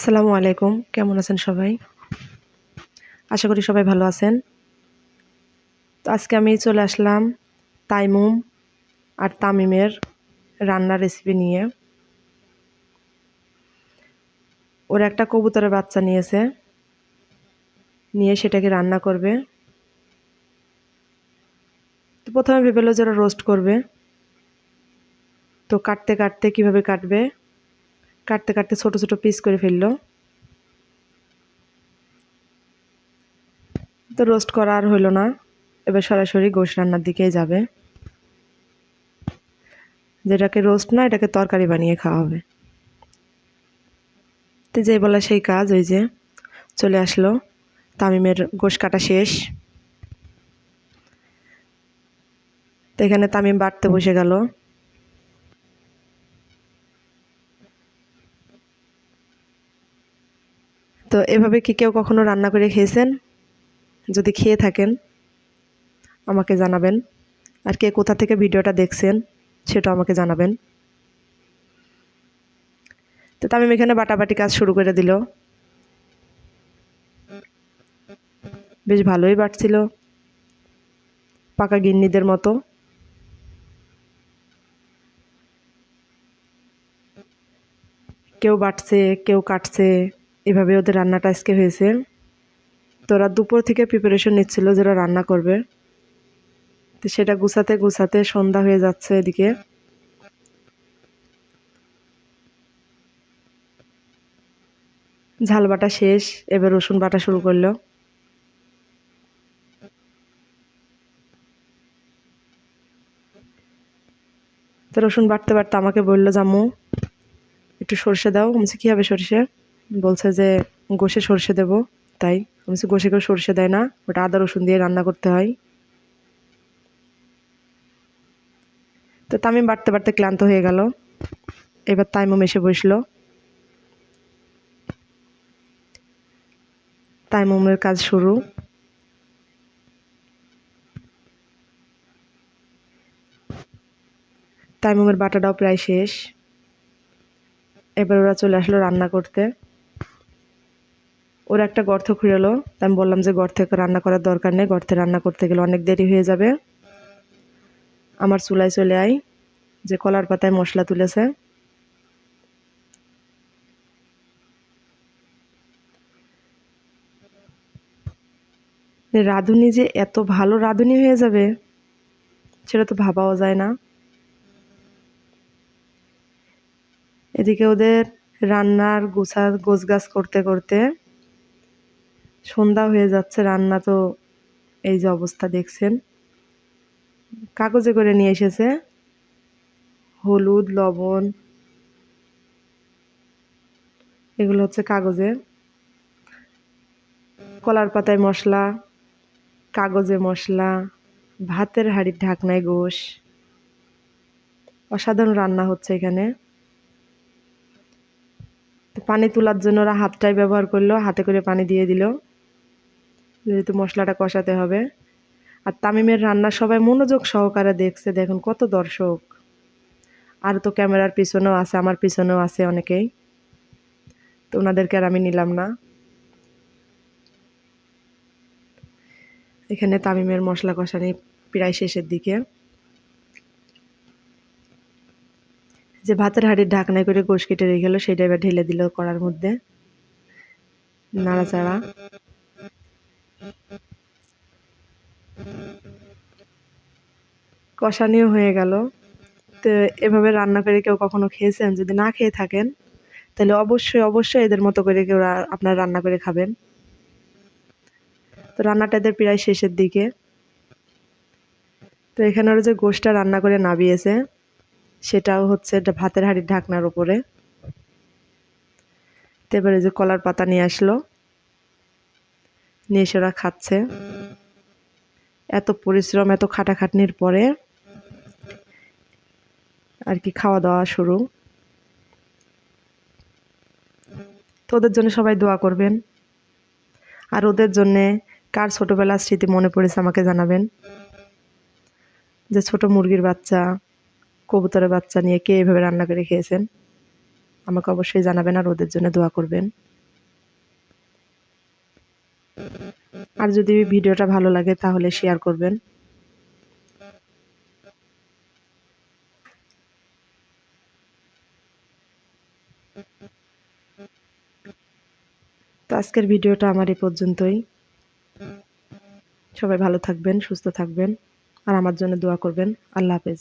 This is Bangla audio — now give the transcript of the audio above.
আসসালামু আলাইকুম। কেমন আছেন সবাই? আশা করি সবাই ভালো আছেন। তো আজকে আমি চলে আসলাম তাইমুম আর তামিমের রান্নার রেসিপি নিয়ে। ওরা একটা কবুতরের বাচ্চা নিয়েছে। নিয়ে সেটাকে রান্না করবে। তো প্রথমে ভেবেলো যে ওরা রোস্ট করবে। তো কাটতে কাটতে কীভাবে কাটবে? কাটতে কাটতে ছোট ছোট পিস করে ফেলল। তো রোস্ট করা আর হইল না। এবার সরাসরি গোশ রান্নার দিকেই যাবে। যেটাকে রোস্ট না, এটাকে তরকারি বানিয়ে খাওয়া হবে। তো যে বলা সেই কাজ, ওই যে চলে আসলো। তামিমের গোশ কাটা শেষ। তো এখানে তামিম বাড়তে বসে গেল। তো এভাবে কি কেউ কখনো রান্না করে খেয়েছেন? যদি খেয়ে থাকেন, আমাকে জানাবেন। আর কে কোথা থেকে ভিডিওটা দেখছেন সেটা আমাকে জানাবেন। তো তামিম এখানে বাটাবাটি কাজ শুরু করে দিল। বেশ ভালোই বাটছিল। পাকা গিন্নিদের মতো। কেউ বাটছে, কেউ কাটছে। এভাবে ওদের রান্নাটা আজকে হয়েছে। তো ওরা দুপুর থেকে প্রিপারেশন নিচ্ছিল যে ওরা রান্না করবে। তো সেটা গুছাতে গুছাতে সন্ধ্যা হয়ে যাচ্ছে এদিকে। ঝাল বাটা শেষ, এবার রসুন বাটা শুরু করল। তো রসুন বাটতে বাটতে আমাকে বলল, জামু, একটু সর্ষে দাও। বলছি, কী হবে সর্ষে? বলছে যে গোষে সর্ষে দেবো। তাই আমি গোষে কেউ সর্ষে দেয় না, ওটা আদা, রসুন দিয়ে রান্না করতে হয়। তো তামিম বাড়তে বাড়তে ক্লান্ত হয়ে গেল। এবার তাইমুম এসে বসল। তাইমুমের কাজ শুরু। তাইমুমের বাটাটাও প্রায় শেষ। এবার ওরা চলে আসলো রান্না করতে। ওরা একটা গর্ত খুঁড়েলো। আমি বললাম যে গর্তে রান্না করার দরকার নেই, গর্তে রান্না করতে গেলে অনেক দেরি হয়ে যাবে। আমার চুলায় চলে আই যে কলার পাতায় মশলা তুলেছে। রাঁধুনি যে এত ভালো রাঁধুনি হয়ে যাবে, সেটা তো ভাবাও যায় না। এদিকে ওদের রান্নার গোছা গোছগাছ করতে করতে সন্ধ্যা হয়ে যাচ্ছে, রান্না তো এই যে অবস্থা দেখছেন। কাগজে করে নিয়ে এসেছে। হলুদ, লবণ, এগুলো হচ্ছে কাগজে। কলার পাতায় মশলা, কাগজে মশলা, ভাতের হাঁড়ির ঢাকনায় গোশ। অসাধারণ রান্না হচ্ছে এখানে। পানি তোলার জন্য ওরা হাতটাই ব্যবহার করল, হাতে করে পানি দিয়ে দিল। যেহেতু মশলাটা কষাতে হবে। আর তামিমের রান্না সবাই মনোযোগ সহকারে দেখছে, দেখুন কত দর্শক। আর তো ক্যামেরার পিছনেও আছে, আমার পিছনেও আছে অনেকেই। তো ওনাদেরকে আর আমি নিলাম না। এখানে তামিমের মশলা কষানি প্রায় শেষের দিকে। যে ভাতের হাঁড়ির ঢাকনায় করে গোশ কেটে রেখে গেলো সেটা এবার ঢেলে দিল করার মধ্যে। নাড়াচাড়া। কষানিও হয়ে গেল। তো এভাবে রান্না করে কেউ কখনো খেয়েছেন? যদি না খেয়ে থাকেন, তাহলে অবশ্যই অবশ্যই এদের মতো করে কেউ আপনার রান্না করে খাবেন। তো রান্নাটা এদের প্রায় শেষের দিকে। তো এখানে ওরা যে গোষ্ঠটা রান্না করে নাবিয়েছে সেটাও হচ্ছে ভাতের হাঁড়ির ঢাকনার উপরে। তো এবারে যে কলার পাতা নিয়ে আসলো, নিয়ে এসে ওরা খাচ্ছে। এত পরিশ্রম, এত খাটাখাটনির পরে আর কি খাওয়া দাওয়া শুরু। তো ওদের জন্য সবাই দোয়া করবেন। আর ওদের জন্যে কার ছোটোবেলার স্মৃতি মনে পড়েছে আমাকে জানাবেন। যে ছোট মুরগির বাচ্চা, কবুতরের বাচ্চা নিয়ে কে এভাবে রান্না করে খেয়েছেন, আমাকে অবশ্যই জানাবেন আর ওদের জন্য দোয়া করবেন। আর যদি ভিডিওটা ভালো লাগে তাহলে শেয়ার করবেন। আজকের ভিডিওটা আমার এ পর্যন্তই। সবাই ভালো থাকবেন, সুস্থ থাকবেন, আর আমার জন্য দোয়া করবেন। আল্লাহ হাফেজ।